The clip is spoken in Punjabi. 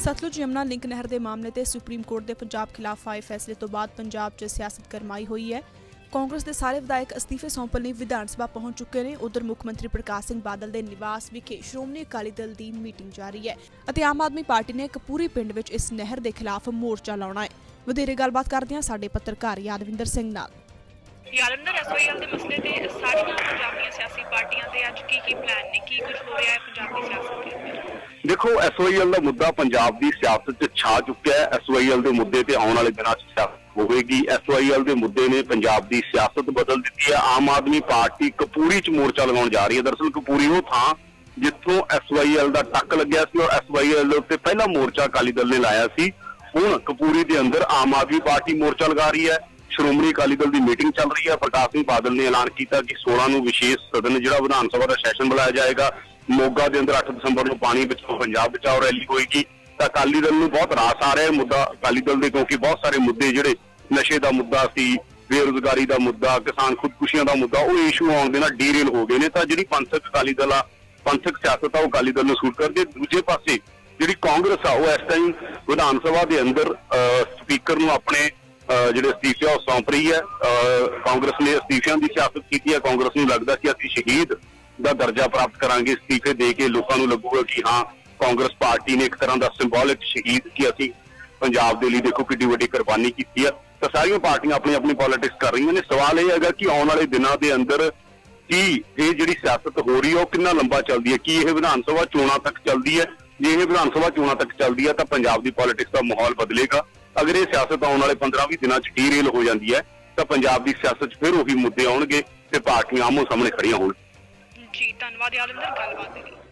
ਸਤਲੁਜ ਯਮਨਾ ਲਿੰਕ ਨਹਿਰ ਦੇ ਮਾਮਲੇ ਤੇ ਸੁਪਰੀਮ ਕੋਰਟ ਦੇ ਪੰਜਾਬ ਖਿਲਾਫ ਆਏ ਫੈਸਲੇ ਤੋਂ ਬਾਅਦ ਪੰਜਾਬ 'ਚ ਸਿਆਸਤ ਗਰਮਾਈ ਹੋਈ ਹੈ। ਕਾਂਗਰਸ ਦੇ ਸਾਰੇ ਵਿਧਾਇਕ ਅਸਤੀਫੇ ਸੌਂਪਣ ਲਈ ਵਿਧਾਨ ਸਭਾ ਪਹੁੰਚ ਚੁੱਕੇ ਨੇ। ਉਧਰ ਮੁੱਖ ਮੰਤਰੀ ਪ੍ਰਕਾਸ਼ ਸਿੰਘ ਬਾਦਲ ਦੇ ਨਿਵਾਸ ਵਿਖੇ ਸ਼੍ਰੋਮਣੀ ਅਕਾਲੀ ਦਲ ਦੀ ਮੀਟਿੰਗ ਜਾਰੀ ਹੈ ਅਤੇ ਆਮ ਆਦਮੀ ਪਾਰਟੀ ਨੇ ਕਪੂਰੀ ਪਿੰਡ ਵਿੱਚ ਇਸ ਨਹਿਰ ਦੇ ਖਿਲਾਫ ਮੋਰਚਾ ਲਾਉਣਾ ਹੈ। ਵਧੇਰੇ ਗੱਲਬਾਤ ਕਰਦੇ ਹਾਂ ਸਾਡੇ ਪੱਤਰਕਾਰ ਯਾਦਵਿੰਦਰ ਸਿੰਘ ਨਾਲ। ਯਾਦਵਿੰਦਰ ਐਸਓਐਲ ਦੇ ਮਸਲੇ ਤੇ ਸਾਰੀਆਂ ਪੰਜਾਬੀਆਂ ਸਿਆਸੀ ਪਾਰਟੀਆਂ ਦੇ ਅੱਜ ਕੀ ਕੀ ਪਲਾਨ ਨੇ? ਕੀ ਕੁਝ ਹੋ ਰਿਹਾ ਹੈ ਪੰਜਾਬੀ ਸਿਆਸਤ ਦੇਖੋ ਐਸਓਆਈਐਲ ਦਾ ਮੁੱਦਾ ਪੰਜਾਬ ਦੀ ਸਿਆਸਤ 'ਚ ਛਾ ਚੁੱਕਿਆ ਹੈ। ਐਸਓਆਈਐਲ ਦੇ ਮੁੱਦੇ ਤੇ ਆਉਣ ਵਾਲੇ ਦਿਨਾਂ 'ਚ ਸਿਆਸਤ ਹੋਵੇਗੀ। ਐਸਓਆਈਐਲ ਦੇ ਮੁੱਦੇ ਨੇ ਪੰਜਾਬ ਦੀ ਸਿਆਸਤ ਬਦਲ ਦਿੱਤੀ ਹੈ। ਆਮ ਆਦਮੀ ਪਾਰਟੀ ਕਪੂਰੀ 'ਚ ਮੋਰਚਾ ਲਗਾਉਣ ਜਾ ਰਹੀ ਹੈ। ਦਰਅਸਲ ਕਪੂਰੀ ਉਹ ਥਾਂ ਜਿੱਥੋਂ ਐਸਓਆਈਐਲ ਦਾ ਟੱਕ ਲੱਗਿਆ ਸੀ ਔਰ ਐਸਓਆਈਐਲ ਦੇ ਉੱਤੇ ਪਹਿਲਾ ਮੋਰਚਾ ਅਕਾਲੀ ਦਲ ਨੇ ਲਾਇਆ ਸੀ। ਹੁਣ ਕਪੂਰੀ ਦੇ ਅੰਦਰ ਆਮ ਆਦਮੀ ਪਾਰਟੀ ਮੋਰਚਾ ਲਗਾ ਰਹੀ ਹੈ। ਸ਼੍ਰੋਮਣੀ ਅਕਾਲੀ ਦਲ ਦੀ ਮੀਟਿੰਗ ਚੱਲ ਰਹੀ ਹੈ। ਪ੍ਰਕਾਸ਼ ਸਿੰਘ ਬਾਦਲ ਨੇ ਐਲਾਨ ਕੀਤਾ ਕਿ 16 ਨੂੰ ਵਿਸ਼ੇਸ਼ ਸਦਨ ਜਿਹੜਾ ਵਿਧਾਨ ਸਭਾ ਦਾ ਸੈਸ਼ਨ ਬੁਲਾਇਆ ਜਾਏਗਾ। ਮੋਗਾ ਦੇ ਅੰਦਰ 8 ਦਸੰਬਰ ਨੂੰ ਪਾਣੀ ਬਚਾਓ ਪੰਜਾਬ ਬਚਾਓ ਰੈਲੀ ਹੋਏਗੀ ਤਾਂ ਅਕਾਲੀ ਦਲ ਨੂੰ ਬਹੁਤ ਰਾਸ ਆ ਰਿਹਾ ਹੈ ਮੁੱਦਾ ਅਕਾਲੀ ਦਲ ਦੇ ਕਿਉਂਕਿ ਬਹੁਤ ਸਾਰੇ ਮੁੱਦੇ ਜਿਹੜੇ ਨਸ਼ੇ ਦਾ ਮੁੱਦਾ ਸੀ ਬੇਰੁਜ਼ਗਾਰੀ ਦਾ ਮੁੱਦਾ ਕਿਸਾਨ ਖੁਦਕੁਸ਼ੀਆਂ ਦਾ ਮੁੱਦਾ ਉਹ ਇਸ਼ੂ ਆਉਣ ਦੇ ਨਾਲ ਡੀਰੇਲ ਹੋ ਗਏ ਨੇ। ਤਾਂ ਜਿਹੜੀ ਪੰਥਕ ਅਕਾਲੀ ਦਲ ਆ ਪੰਥਕ ਸਿਆਸਤ ਆ ਉਹ ਅਕਾਲੀ ਦਲ ਨੂੰ ਸੂਟ ਕਰਦੀ ਹੈ। ਦੂਜੇ ਪਾਸੇ ਜਿਹੜੀ ਕਾਂਗਰਸ ਆ ਉਹ ਇਸ ਟਾਈਮ ਵਿਧਾਨ ਸਭਾ ਦੇ ਅੰਦਰ ਅਹ, ਸਪੀਕਰ ਨੂੰ ਆਪਣੇ ਅਹ, ਜਿਹੜੇ ਅਸਤੀਫੇ ਆ ਉਹ ਸੌਂਪ ਰਹੀ ਹੈ। ਅਹ, ਕਾਂਗਰਸ ਨੇ ਅਸਤੀਫਿਆਂ ਦੀ ਸਿਆਸਤ ਕੀਤੀ ਹੈ। ਕਾਂਗਰਸ ਨੂੰ ਲੱਗਦਾ ਕਿ ਅਸੀਂ ਸ਼ਹੀਦ ਦਾ ਦਰਜਾ ਪ੍ਰਾਪਤ ਕਰਾਂਗੇ ਅਸਤੀਫੇ ਦੇ ਕੇ ਲੋਕਾਂ ਨੂੰ ਲੱਗੂਗਾ ਕਿ ਹਾਂ, ਕਾਂਗਰਸ ਪਾਰਟੀ ਨੇ ਇੱਕ ਤਰ੍ਹਾਂ ਦਾ ਸਿੰਬੋਲਿਕ ਸ਼ਹੀਦ ਕਿ ਅਸੀਂ ਪੰਜਾਬ ਦੇ ਲਈ ਦੇਖੋ ਕਿੱਡੀ ਵੱਡੀ ਕੁਰਬਾਨੀ ਕੀਤੀ ਹੈ ਤਾਂ ਸਾਰੀਆਂ ਪਾਰਟੀਆਂ ਆਪਣੀ ਆਪਣੀ ਪੋਲਿਟਿਕਸ ਕਰ ਰਹੀਆਂ ਨੇ। ਸਵਾਲ ਇਹ ਹੈਗਾ ਕਿ ਆਉਣ ਵਾਲੇ ਦਿਨਾਂ ਦੇ ਅੰਦਰ ਕੀ ਇਹ ਜਿਹੜੀ ਸਿਆਸਤ ਹੋ ਰਹੀ ਹੈ ਉਹ ਕਿੰਨਾ ਲੰਬਾ ਚੱਲਦੀ ਹੈ ਕੀ ਇਹ ਵਿਧਾਨ ਸਭਾ ਚੋਣਾਂ ਤੱਕ ਚੱਲਦੀ ਹੈ ਜੇ ਇਹ ਵਿਧਾਨ ਸਭਾ ਚੋਣਾਂ ਤੱਕ ਚੱਲਦੀ ਹੈ ਤਾਂ ਪੰਜਾਬ ਦੀ ਪੋਲਿਟਿਕਸ ਦਾ ਮਾਹੌਲ ਬਦਲੇਗਾ। ਅਗਰ ਇਹ ਸਿਆਸਤ ਆਉਣ ਵਾਲੇ 15-20 ਦਿਨਾਂ 'ਚ ਡੀਰੇਲ ਹੋ ਜਾਂਦੀ ਹੈ ਤਾਂ ਪੰਜਾਬ ਦੀ ਸਿਆਸਤ 'ਚ ਫਿਰ ਉਹੀ ਮੁੱਦੇ ਆਉਣਗੇ ਤੇ ਪਾਰਟੀਆਂ ਆਮੋ ਸਾਹਮਣੇ ਖੜੀਆਂ ਹੋਣ ਜੀ ਧੰਨਵਾਦ ਯਾਦਵਿੰਦਰ ਗੱਲਬਾਤ ਦੇ ਲਈ